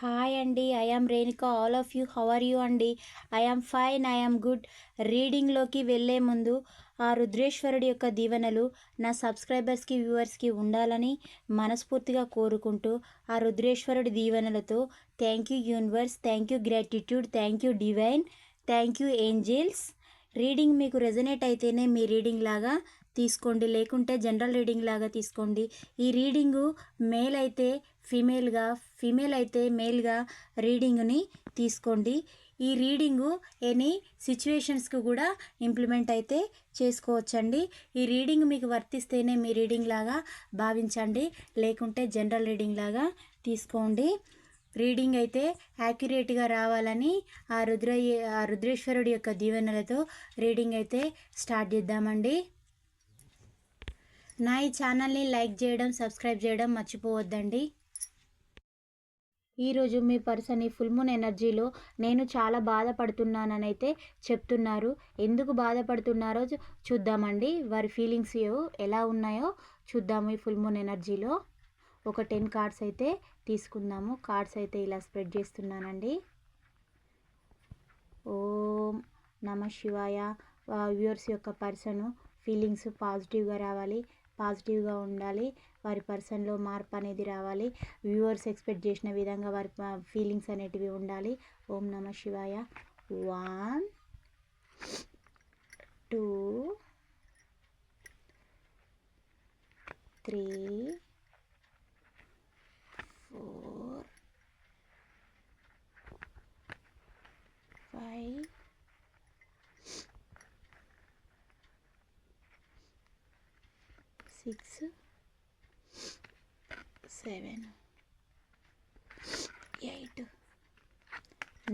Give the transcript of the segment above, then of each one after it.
Hi అండి I am Renuka all of you how are you అండి I am fine I am good రీడింగ్లోకి వెళ్ళే ముందు ఆ రుద్రేశ్వరుడి యొక్క దీవెనలు నా సబ్స్క్రైబర్స్కి వ్యూవర్స్కి ఉండాలని మనస్ఫూర్తిగా కోరుకుంటూ ఆ రుద్రేశ్వరుడి దీవెనలతో thank you universe thank you gratitude thank you divine thank you angels reading మీకు రెజనేట్ అయితేనే మీ రీడింగ్ లాగా తీసుకోండి. లేకుంటే జనరల్ రీడింగ్ లాగా తీసుకోండి. ఈ రీడింగు మేల్ అయితే ఫీమేల్గా ఫీమేల్ అయితే మేల్గా రీడింగ్ని తీసుకోండి. ఈ రీడింగు ఎనీ సిచ్యువేషన్స్కి కూడా ఇంప్లిమెంట్ అయితే చేసుకోవచ్చండి. ఈ రీడింగ్ మీకు వర్తిస్తేనే మీ రీడింగ్ లాగా భావించండి. లేకుంటే జనరల్ రీడింగ్ లాగా తీసుకోండి. రీడింగ్ అయితే యాక్యురేట్గా రావాలని ఆ రుద్ర ఆ రుద్రేశ్వరుడి యొక్క దీవెనలతో రీడింగ్ అయితే స్టార్ట్ చేద్దామండి. నా ఈ ఛానల్ని లైక్ చేయడం సబ్స్క్రైబ్ చేయడం మర్చిపోవద్దండి. ఈరోజు మీ పర్సన్ ఈ ఫుల్ మూన్ ఎనర్జీలో నేను చాలా బాధపడుతున్నానని అయితే చెప్తున్నారు. ఎందుకు బాధపడుతున్నారో చూద్దామండి. వారి ఫీలింగ్స్ ఎలా ఉన్నాయో చూద్దాము ఈ ఫుల్ మూన్ ఎనర్జీలో. ఒక టెన్ కార్డ్స్ అయితే తీసుకుందాము. కార్డ్స్ అయితే ఇలా స్ప్రెడ్ చేస్తున్నానండి. ఓం నమ శివాయ. వ్యూవర్స్ యొక్క పర్సన్ ఫీలింగ్స్ పాజిటివ్గా రావాలి. పాజిటివ్గా ఉండాలి. వారి పర్సన్లో మార్పు అనేది రావాలి. వ్యూవర్స్ ఎక్స్పెక్ట్ చేసిన విధంగా వారి ఫీలింగ్స్ అనేటివి ఉండాలి. ఓం నమ శివాయ. One two three four five six seven eight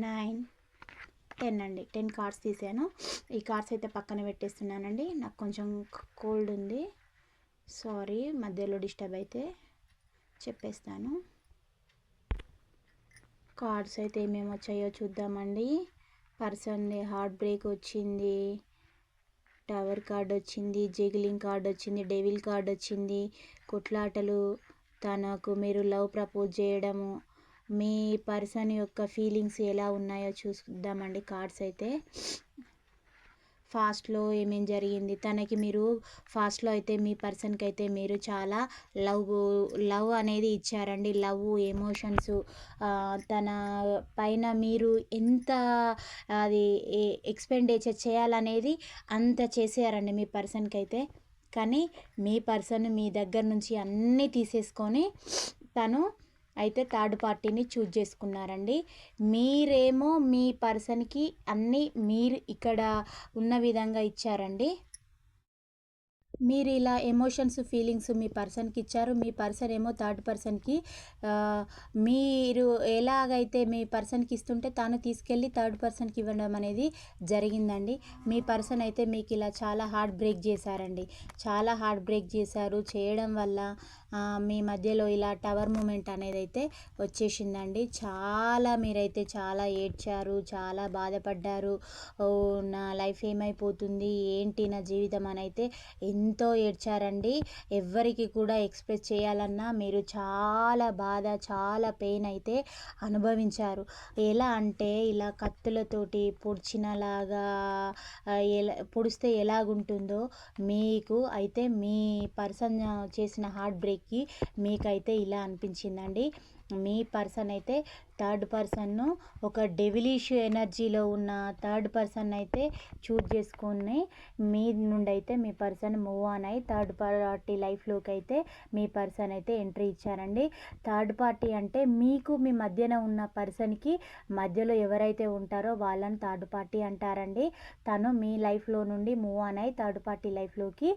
nine ten అండి. టెన్ కార్డ్స్ తీసాను. ఈ కార్డ్స్ అయితే పక్కన పెట్టేస్తున్నానండి. నాకు కొంచెం కోల్డ్ ఉంది. సారీ మధ్యలో డిస్టర్బ్ అయితే చెప్పేస్తాను. కార్డ్స్ అయితే ఏమేమి వచ్చాయో చూద్దామండి. పర్సన్ హార్ట్ బ్రేక్ వచ్చింది. టవర్ కార్డ్ వచ్చింది జగిలింగ్ కార్డ్ వచ్చింది డెవిల్ కార్డ్ వచ్చింది కొట్లాటలు తనకు మీరు లవ్ ప్రపోజ్ చేయడము మీ పర్సన్ యొక్క ఫీలింగ్స్ ఎలా ఉన్నాయో చూద్దామండి. కార్డ్స్ అయితే ఫాస్ట్లో ఏమేం జరిగింది? తనకి మీరు ఫాస్ట్లో అయితే మీ పర్సన్కి అయితే మీరు చాలా లవ్ లవ్ అనేది ఇచ్చారండి. లవ్ ఎమోషన్స్ తన పైన మీరు ఎంత అది ఎక్స్పెండిచర్ చేయాలనేది అంత చేసేయారండి మీ పర్సన్కి అయితే కానీ మీ పర్సన్ మీ దగ్గర నుంచి అన్నీ తీసేసుకొని తను అయితే థర్డ్ పార్టీని చూజ్ చేసుకున్నారండి. మీరేమో మీ పర్సన్కి అన్నీ మీరు ఇక్కడ ఉన్న విధంగా ఇచ్చారండి. మీరు ఇలా ఎమోషన్స్ ఫీలింగ్స్ మీ పర్సన్కి ఇచ్చారు. మీ పర్సన్ ఏమో థర్డ్ పర్సన్కి మీరు ఎలాగైతే మీ పర్సన్కి ఇస్తుంటే తాను తీసుకెళ్ళి థర్డ్ పర్సన్కి ఇవ్వడం అనేది జరిగిందండి. మీ పర్సన్ అయితే మీకు ఇలా చాలా హార్ట్ బ్రేక్ చేశారండి. చాలా హార్ట్ బ్రేక్ చేశారు. చేయడం వల్ల మీ మధ్యలో ఇలా టవర్ మూమెంట్ అనేది అయితే వచ్చేసిందండి. చాలా మీరైతే చాలా ఏడ్చారు చాలా బాధపడ్డారు. ఓ నా లైఫ్ ఏమైపోతుంది ఏంటి నా జీవితం అని అయితే ఎంతో ఏడ్చారండి. ఎవ్వరికి కూడా ఎక్స్ప్రెస్ చేయాలన్నా మీరు చాలా బాధ చాలా పెయిన్ అయితే అనుభవించారు. ఎలా అంటే ఇలా కత్తులతోటి పొడిచినలాగా ఎలా పొడిస్తే ఎలాగుంటుందో మీకు అయితే మీ పర్సన్ చేసిన హార్ట్ బ్రేక్కి మీకైతే ఇలా అనిపించిందండి. మీ పర్సన్ అయితే థర్డ్ పర్సన్ను ఒక డెవిలిష్ ఎనర్జీలో ఉన్న థర్డ్ పర్సన్ అయితే చూజ్ చేసుకొని మీ నుండి అయితే మీ పర్సన్ మూవ్ ఆన్ అయ్యి థర్డ్ పార్టీ లైఫ్లోకి అయితే మీ పర్సన్ అయితే ఎంట్రీ ఇచ్చారండి. థర్డ్ పార్టీ అంటే మీకు మీ మధ్యన ఉన్న పర్సన్కి మధ్యలో ఎవరైతే ఉంటారో వాళ్ళని థర్డ్ పార్టీ అంటారండి. తను మీ లైఫ్లో నుండి మూవ్ ఆన్ అయ్యి థర్డ్ పార్టీ లైఫ్లోకి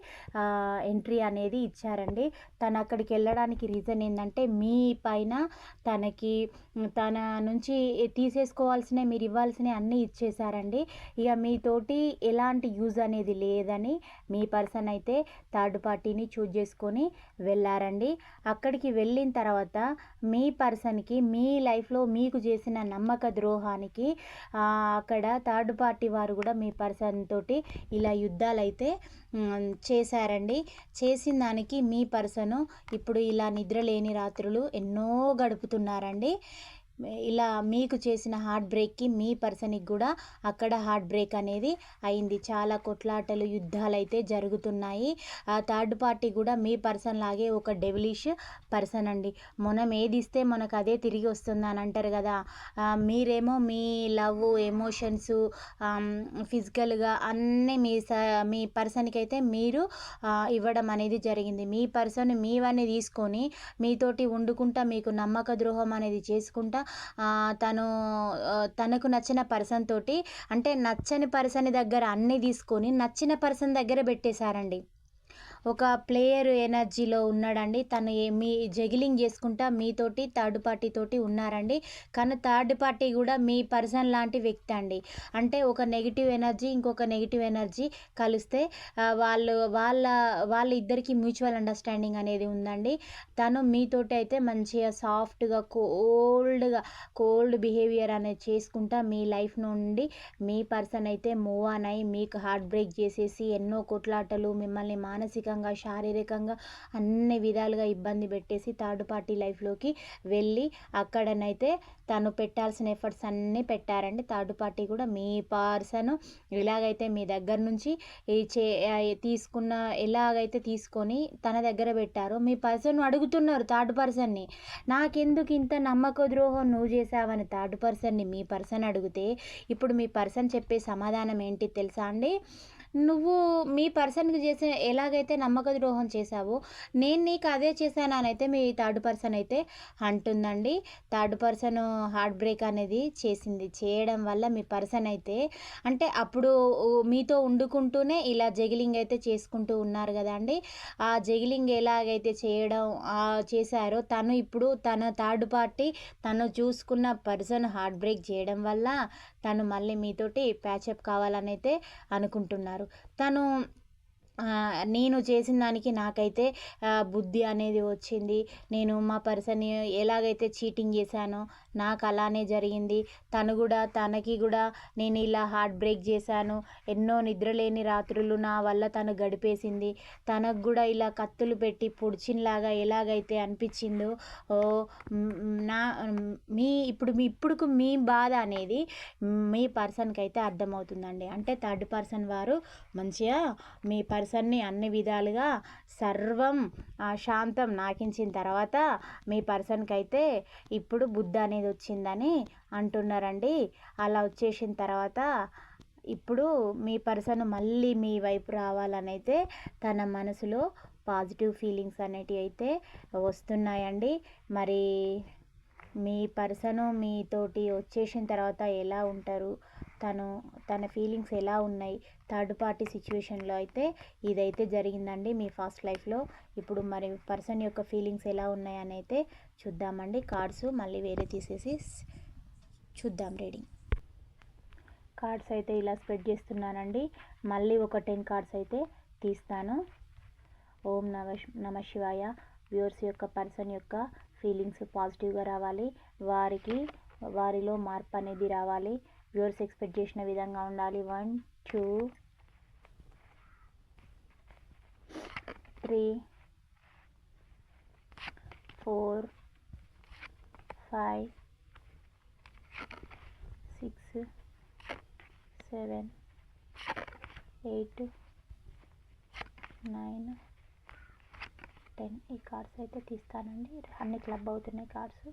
ఎంట్రీ అనేది ఇచ్చారండి. తను అక్కడికి వెళ్ళడానికి రీజన్ ఏంటంటే మీ పైన తనకి తన మన నుంచి తీసేసుకోవాల్సిన మీరు ఇవ్వాల్సిన అన్నీ ఇచ్చేసారండి ఇక మీతోటి ఎలాంటి యూజ్ అనేది లేదని మీ పర్సన్ అయితే థర్డ్ పార్టీని చూజ్ చేసుకొని వెళ్ళారండి. అక్కడికి వెళ్ళిన తర్వాత మీ పర్సన్కి మీ లైఫ్లో మీకు చేసిన నమ్మక ద్రోహానికి అక్కడ థర్డ్ పార్టీ వారు కూడా మీ పర్సన్ తోటి ఇలా యుద్ధాలు అయితే చేశారండి. చేసిన దానికి మీ పర్సను ఇప్పుడు ఇలా నిద్ర లేని రాత్రులు ఎన్నో గడుపుతున్నారండి. ఇలా మీకు చేసిన హార్ట్ బ్రేక్కి మీ పర్సన్కి కూడా అక్కడ హార్ట్ బ్రేక్ అనేది అయింది. చాలా కొట్లాటలు యుద్ధాలు అయితే జరుగుతున్నాయి. ఆ థర్డ్ పార్టీ కూడా మీ పర్సన్ లాగే ఒక డెవిలిష్ పర్సన్ అండి. మనం ఏది ఇస్తే మనకు అదే తిరిగి వస్తుంది అని అంటారు కదా. మీరేమో మీ లవ్ ఎమోషన్స్ ఫిజికల్గా అన్నీ మీ స మీ పర్సన్కి అయితే మీరు ఇవ్వడం అనేది జరిగింది. మీ పర్సన్ మీవన్నీ తీసుకొని మీతోటి వండుకుంటా మీకు నమ్మక ద్రోహం అనేది చేసుకుంటా తను తనకు నచ్చిన పర్సన్ తోటి అంటే నచ్చని పర్సన్ దగ్గర అన్నీ తీసుకొని నచ్చిన పర్సన్ దగ్గర పెట్టేశారండి. ఒక ప్లేయర్ ఎనర్జీలో ఉన్నాడండి. తను మీ జగిలింగ్ చేసుకుంటా మీతోటి థర్డ్ పార్టీ తోటి ఉన్నారండి. కానీ థర్డ్ పార్టీ కూడా మీ పర్సన్ లాంటి వ్యక్తి అండి. అంటే ఒక నెగిటివ్ ఎనర్జీ ఇంకొక నెగిటివ్ ఎనర్జీ కలిస్తే వాళ్ళు వాళ్ళ వాళ్ళ ఇద్దరికి మ్యూచువల్ అండర్స్టాండింగ్ అనేది ఉందండి. తను మీతోటి అయితే మంచిగా సాఫ్ట్గా కోల్డ్గా కోల్డ్ బిహేవియర్ అనేది చేసుకుంటా మీ లైఫ్ నుండి మీ పర్సన్ అయితే మూవ్ ఆన్ అయ్యి మీకు హార్ట్ బ్రేక్ చేసేసి ఎన్నో కొట్లాటలు మిమ్మల్ని మానసిక మానసికంగా శారీరకంగా అన్ని విధాలుగా ఇబ్బంది పెట్టేసి థర్డ్ పార్టీ లైఫ్లోకి వెళ్ళి అక్కడనైతే తను పెట్టాల్సిన ఎఫర్ట్స్ అన్నీ పెట్టారండి. థర్డ్ పార్టీ కూడా మీ పర్సన్ ఎలాగైతే మీ దగ్గర నుంచి చే తీసుకున్న ఎలాగైతే తీసుకొని తన దగ్గర పెట్టారో మీ పర్సన్ అడుగుతున్నారు థర్డ్ పర్సన్ని. నాకెందుకు ఇంత నమ్మక ద్రోహం నువ్వు చేసావని థర్డ్ పర్సన్ని మీ పర్సన్ అడిగితే ఇప్పుడు మీ పర్సన్ చెప్పే సమాధానం ఏంటి తెలుసా అండి? నువ్వు మీ పర్సన్కి చేసే ఎలాగైతే నమ్మక ద్రోహం చేశావో నేను నీకు అదే చేశాననైతే మీ థర్డ్ పర్సన్ అయితే అంటుందండి. థర్డ్ పర్సన్ హార్ట్ బ్రేక్ అనేది చేసింది. చేయడం వల్ల మీ పర్సన్ అయితే అంటే అప్పుడు మీతో వండుకుంటూనే ఇలా జగిలింగ్ అయితే చేసుకుంటూ ఉన్నారు కదా అండి. ఆ జగిలింగ్ ఎలాగైతే చేయడం చేశారో తను ఇప్పుడు తన థర్డ్ పార్టీ తను చూసుకున్న పర్సన్ హార్ట్ బ్రేక్ చేయడం వల్ల తను మళ్ళీ మీతోటి ప్యాచప్ కావాలని అయితే అనుకుంటున్నారు. తను నేను చేసిన దానికి నాకైతే బుద్ధి అనేది వచ్చింది. నేను మా పర్సన్ని ఎలాగైతే చీటింగ్ చేశానో నాకు అలానే జరిగింది. తను కూడా తనకి కూడా నేను ఇలా హార్ట్ బ్రేక్ చేశాను. ఎన్నో నిద్రలేని రాత్రులు నా వల్ల తను గడిపేసింది. తనకు కూడా ఇలా కత్తులు పెట్టి పొడిచినలాగా ఎలాగైతే అనిపించిందో ఓ నా మీ ఇప్పుడు మీ ఇప్పుడుకు మీ బాధ అనేది మీ పర్సన్కి అయితే అర్థమవుతుందండి. అంటే థర్డ్ పర్సన్ వారు మంచిగా మీ పర్సన్ని అన్ని విధాలుగా సర్వం శాంతం నాకించిన తర్వాత మీ పర్సన్కి అయితే ఇప్పుడు బుద్ధ బుద్ధి అనేది వచ్చిందని అంటున్నారండి. అలా వచ్చేసిన తర్వాత ఇప్పుడు మీ పర్సన్ మళ్ళీ మీ వైపు రావాలని అయితే తన మనసులో పాజిటివ్ ఫీలింగ్స్ అనేటివి అయితే వస్తున్నాయండి. మరి మీ పర్సను మీతోటి వచ్చేసిన తర్వాత ఎలా ఉంటారు? తను తన ఫీలింగ్స్ ఎలా ఉన్నాయి? థర్డ్ పార్టీ సిచ్యువేషన్లో అయితే ఇదైతే జరిగిందండి మీ ఫాస్ట్ లైఫ్లో. ఇప్పుడు మరి పర్సన్ యొక్క ఫీలింగ్స్ ఎలా ఉన్నాయని అయితే చూద్దామండి. కార్డ్స్ మళ్ళీ వేరే తీసేసి చూద్దాం రీడింగ్. కార్డ్స్ అయితే ఇలా స్ప్రెడ్ చేస్తున్నానండి. మళ్ళీ ఒక టెన్ కార్డ్స్ అయితే తీస్తాను. ఓం నమ నమ శివాయ. వ్యూవర్స్ యొక్క పర్సన్ యొక్క ఫీలింగ్స్ పాజిటివ్గా రావాలి. వారికి వారిలో మార్పు అనేది రావాలి. వ్యూవర్స్ ఎక్స్పెక్ట్ చేసిన విధంగా ఉండాలి. One two three four five six seven eight nine ten ఈ కార్డ్స్ అయితే తీస్తానండి. అన్ని క్లబ్ అవుతున్నాయి కార్డ్స్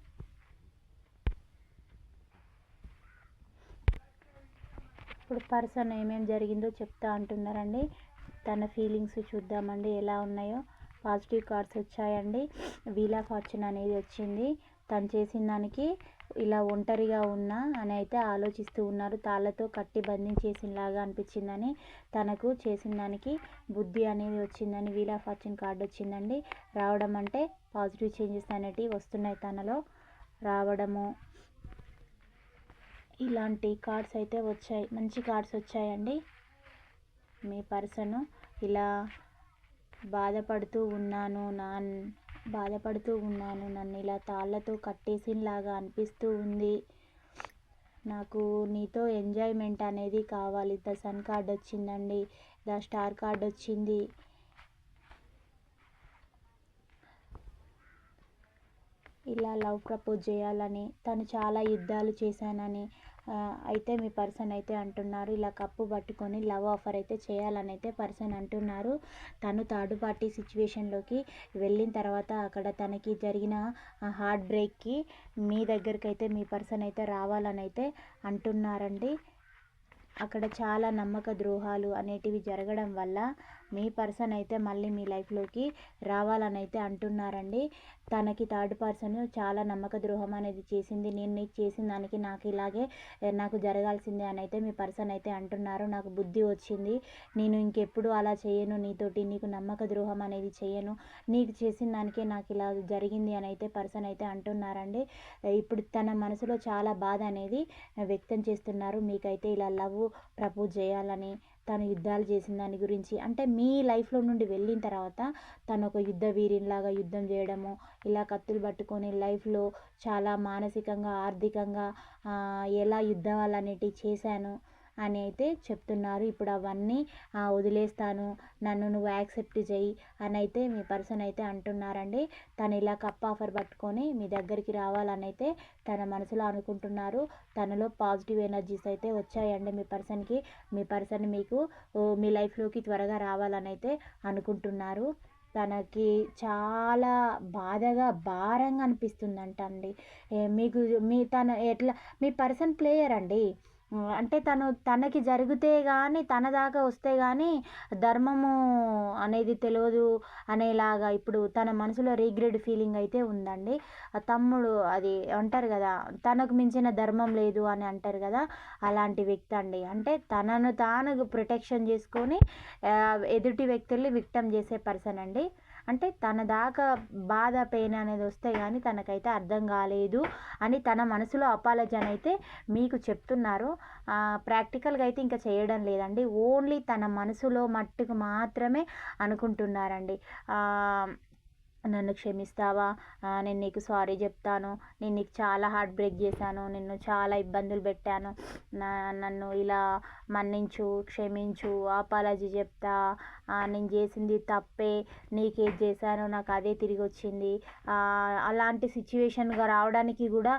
ఇప్పుడు పర్సన్ ఏమేమి జరిగిందో చెప్తా అంటున్నారండి. తన ఫీలింగ్స్ చూద్దామండి. ఎలా ఉన్నాయో? పాజిటివ్ కార్డ్స్ వచ్చాయండి. వీల్ ఆఫ్ ఫార్చ్యూన్ అనేది వచ్చింది. తను చేసిన దానికి ఇలా ఒంటరిగా ఉన్నా అని అయితే ఆలోచిస్తూ ఉన్నారు. తాళ్ళతో కట్టి బంధించేసినలాగా అనిపించిందని తనకు చేసిన దానికి బుద్ధి అనేది వచ్చిందని వీల్ ఆఫ్ ఫార్చ్యూన్ కార్డు వచ్చిందండి. రావడం అంటే పాజిటివ్ చేంజెస్ అనేటివి వస్తున్నాయి తనలో. రావడము. ఇలాంటి కార్డ్స్ అయితే వచ్చాయి. మంచి కార్డ్స్ వచ్చాయండి. మీ పర్సన్ ఇలా బాధపడుతూ ఉన్నాను నా బాధపడుతూ ఉన్నాను. నన్ను ఇలా తాళ్ళతో కట్టేసినలాగా అనిపిస్తూ ఉంది. నాకు నీతో ఎంజాయ్మెంట్ అనేది కావాలి. ద సన్ కార్డ్ వచ్చిందండి. ద స్టార్ కార్డ్ వచ్చింది. ఇలా లవ్ ప్రపోజ్ చేయాలని తను చాలా యుద్ధాలు చేశానని అయితే మీ పర్సన్ అయితే అంటున్నారు ఇలా కప్పు పట్టుకొని లవ్ ఆఫర్ అయితే చేయాలని అయితే పర్సన్ అంటున్నారు. తను థర్డ్ పార్టీ సిచ్యువేషన్లోకి వెళ్ళిన తర్వాత అక్కడ తనకి జరిగిన హార్ట్ బ్రేక్కి మీ దగ్గరికి అయితే మీ పర్సన్ అయితే రావాలని అయితే అంటున్నారండి. అక్కడ చాలా నమ్మక ద్రోహాలు అనేటివి జరగడం వల్ల మీ పర్సన్ అయితే మళ్ళీ మీ లైఫ్లోకి రావాలని అయితే అంటున్నారండి. తనకి థర్డ్ పర్సన్ చాలా నమ్మక ద్రోహం అనేది చేసింది. నేను నీకు చేసిన దానికి నాకు ఇలాగే నాకు జరగాల్సిందే అని అయితే మీ పర్సన్ అయితే అంటున్నారు. నాకు బుద్ధి వచ్చింది. నేను ఇంకెప్పుడు అలా చేయను. నీతోటి నీకు నమ్మక ద్రోహం అనేది చేయను. నీకు చేసిన దానికే నాకు ఇలా జరిగింది అని అయితే పర్సన్ అయితే అంటున్నారండి. ఇప్పుడు తన మనసులో చాలా బాధ అనేది వ్యక్తం చేస్తున్నారు. మీకైతే ఇలా లవ్ ప్రపోజ్ చేయాలని తను యుద్ధాలు చేసిన దాని గురించి అంటే మీ లైఫ్లో నుండి వెళ్ళిన తర్వాత తను ఒక యుద్ధ వీరిలాగా యుద్ధం చేయడము ఇలా కత్తులు పట్టుకొని లైఫ్లో చాలా మానసికంగా ఆర్థికంగా ఎలా యుద్ధాలు అనేటివి చేశాను. అని అయితే చెప్తున్నారు. ఇప్పుడు అవన్నీ వదిలేస్తాను నన్ను నువ్వు యాక్సెప్ట్ చేయి అని అయితే మీ పర్సన్ అయితే అంటున్నారండి. తను ఇలా కప్ ఆఫర్ పట్టుకొని మీ దగ్గరికి రావాలని అయితే తన మనసులో అనుకుంటున్నారు. తనలో పాజిటివ్ ఎనర్జీస్ అయితే వచ్చాయండి మీ పర్సన్కి. మీ పర్సన్ మీకు మీ లైఫ్లోకి త్వరగా రావాలని అయితే అనుకుంటున్నారు. తనకి చాలా బాధగా భారంగా అనిపిస్తుందంట అండి మీకు మీ తన ఎట్లా మీ పర్సన్ ప్లేయర్ అండి. అంటే తను తనకి జరిగితే కానీ తన దాకా వస్తే కానీ ధర్మము అనేది తెలియదు అనేలాగా ఇప్పుడు తన మనసులో రీగ్రెడ్ ఫీలింగ్ అయితే ఉందండి. తమ్ముడు అది అంటారు కదా తనకు మించిన ధర్మం లేదు అని అంటారు కదా అలాంటి వ్యక్తి అండి. అంటే తనను తాను ప్రొటెక్షన్ చేసుకొని ఎదుటి వ్యక్తుల్ని విక్టమ్ చేసే పర్సన్ అండి. అంటే తన దాకా బాధ పెయిన్ అనేది వస్తే కానీ తనకైతే అర్థం కాలేదు అని తన మనసులో అపాలజీ అయితే మీకు చెప్తున్నారు. ప్రాక్టికల్గా అయితే ఇంకా చేయడం లేదండి. ఓన్లీ తన మనసులో మట్టుకు మాత్రమే అనుకుంటున్నారండి. నన్ను క్షమిస్తావా? నేను నీకు సారీ చెప్తాను. నేను నీకు చాలా హార్ట్ బ్రేక్ చేశాను. నిన్ను చాలా ఇబ్బందులు పెట్టాను. నా నన్ను ఇలా మన్నించు క్షమించు ఆపాలజీ చెప్తా. నేను చేసింది తప్పే. నీకేది చేశానో నాకు అదే తిరిగి వచ్చింది. అలాంటి సిచ్యువేషన్గా రావడానికి కూడా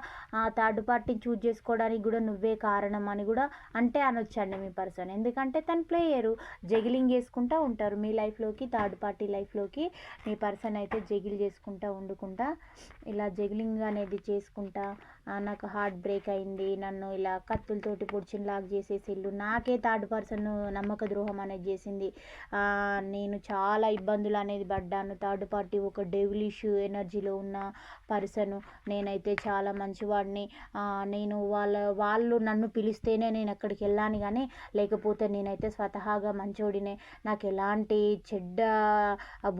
థర్డ్ పార్టీని చూజ్ చేసుకోవడానికి కూడా నువ్వే కారణం అని కూడా అంటే అనొచ్చండి మీ పర్సన్ ఎందుకంటే తను ప్లేయరు జగిలింగ్ చేసుకుంటూ ఉంటారు మీ లైఫ్లోకి థర్డ్ పార్టీ లైఫ్లోకి మీ పర్సన్ అయితే జగిల్ చేసుకుంటా వండుకుంటా ఇలా జగిలింగ్ అనేది చేసుకుంటా నాకు హార్ట్ బ్రేక్ అయింది. నన్ను ఇలా కత్తులతోటి పొడిచిన లాగ్ చేసేసిళ్ళు నాకే థర్డ్ పర్సన్ నమ్మక ద్రోహం అనేది చేసింది. నేను చాలా ఇబ్బందులు అనేది పడ్డాను. థర్డ్ పార్టీ ఒక డెవిలిష్ ఎనర్జీలో ఉన్న పర్సన్ నేనైతే చాలా మంచివాడిని. నేను వాళ్ళ వాళ్ళు నన్ను పిలిస్తేనే నేను అక్కడికి వెళ్ళాను కానీ లేకపోతే నేనైతే స్వతహాగా మంచోడినే. నాకు ఎలాంటి చెడ్డ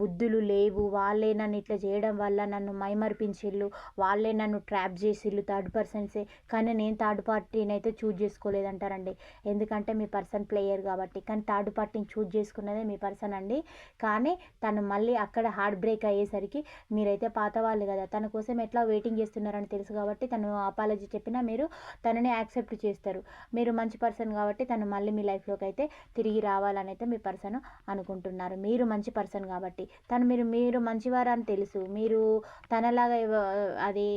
బుద్ధులు లేవు. వాళ్ళే నన్ను ఇట్లా చేయడం వల్ల నన్ను మైమర్పించిళ్ళు. వాళ్ళే నన్ను ట్రాప్ చేసిళ్ళు. థర్డ్ పర్సన్సే. కానీ నేను థర్డ్ పార్టీని అయితే చూజ్ చేసుకోలేదంటారండి. ఎందుకంటే మీ పర్సన్ ప్లేయర్ కాబట్టి. కానీ థర్డ్ పార్టీని చూజ్ చేసుకున్నదే మీ పర్సన్ అండి. కానీ తను మళ్ళీ అక్కడ హార్ట్ బ్రేక్ అయ్యేసరికి మీరైతే పాత వాళ్ళు కదా. తన కోసం ఎట్లా వెయిటింగ్ చేస్తున్నారని తెలుసు కాబట్టి తను అపాలజీ చెప్పినా మీరు తనని యాక్సెప్ట్ చేస్తారు. మీరు మంచి పర్సన్ కాబట్టి తను మళ్ళీ మీ లైఫ్లోకి అయితే తిరిగి రావాలని అయితే మీ పర్సన్ అనుకుంటున్నారు. మీరు మంచి పర్సన్ కాబట్టి. తను మీరు మీరు మంచివారు అని తెలుసు. మీరు తనలాగా అది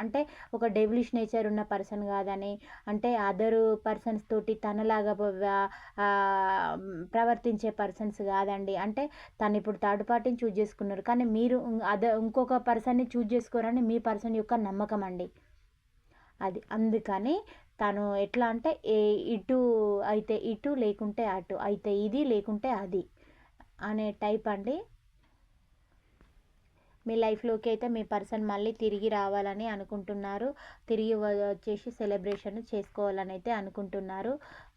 అంటే ఒక ఒక డెవిలిష్ నేచర్ ఉన్న పర్సన్ కాదని అంటే అదర్ పర్సన్స్ తోటి తనలాగా ప్రవర్తించే పర్సన్స్ కాదండి. అంటే తను ఇప్పుడు థర్డ్ పార్టీని చూజ్ చేసుకున్నారు. కానీ మీరు అదర్ ఇంకొక పర్సన్ని చూజ్ చేసుకోరని మీ పర్సన్ యొక్క నమ్మకం అండి. అది అందుకని తను ఎట్లా అంటే ఏ ఇటు అయితే ఇటు లేకుంటే అటు అయితే ఇది లేకుంటే అది అనే టైప్ అండి. మీ లైఫ్లోకి అయితే మీ పర్సన్ మళ్ళీ తిరిగి రావాలని అనుకుంటున్నారు. తిరిగి వచ్చేసి సెలబ్రేషన్ చేసుకోవాలని అయితే అనుకుంటున్నారు.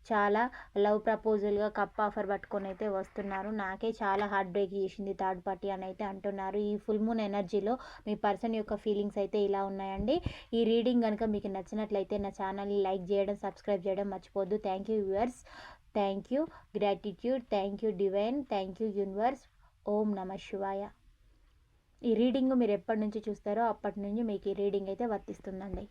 చాలా లవ్ ప్రపోజల్గా కప్ ఆఫర్ పట్టుకొని అయితే వస్తున్నారు. నాకే చాలా హార్ట్ బ్రేక్ చేసింది థర్డ్ పార్టీ అని అయితే అంటున్నారు. ఈ ఫుల్ మూన్ ఎనర్జీలో మీ పర్సన్ యొక్క ఫీలింగ్స్ అయితే ఇలా ఉన్నాయండి. ఈ రీడింగ్ కనుక మీకు నచ్చినట్లయితే నా ఛానల్ని లైక్ చేయడం సబ్స్క్రైబ్ చేయడం మర్చిపోద్దు thank you viewers. Thank you. Gratitude. Thank you divine. Thank you universe. Om నమ శివాయ. ఈ రీడింగ్ మీరు ఎప్పటి నుంచి చూస్తారో అప్పటి నుంచి మీకు ఈ రీడింగ్ అయితే వర్తిస్తుందండి.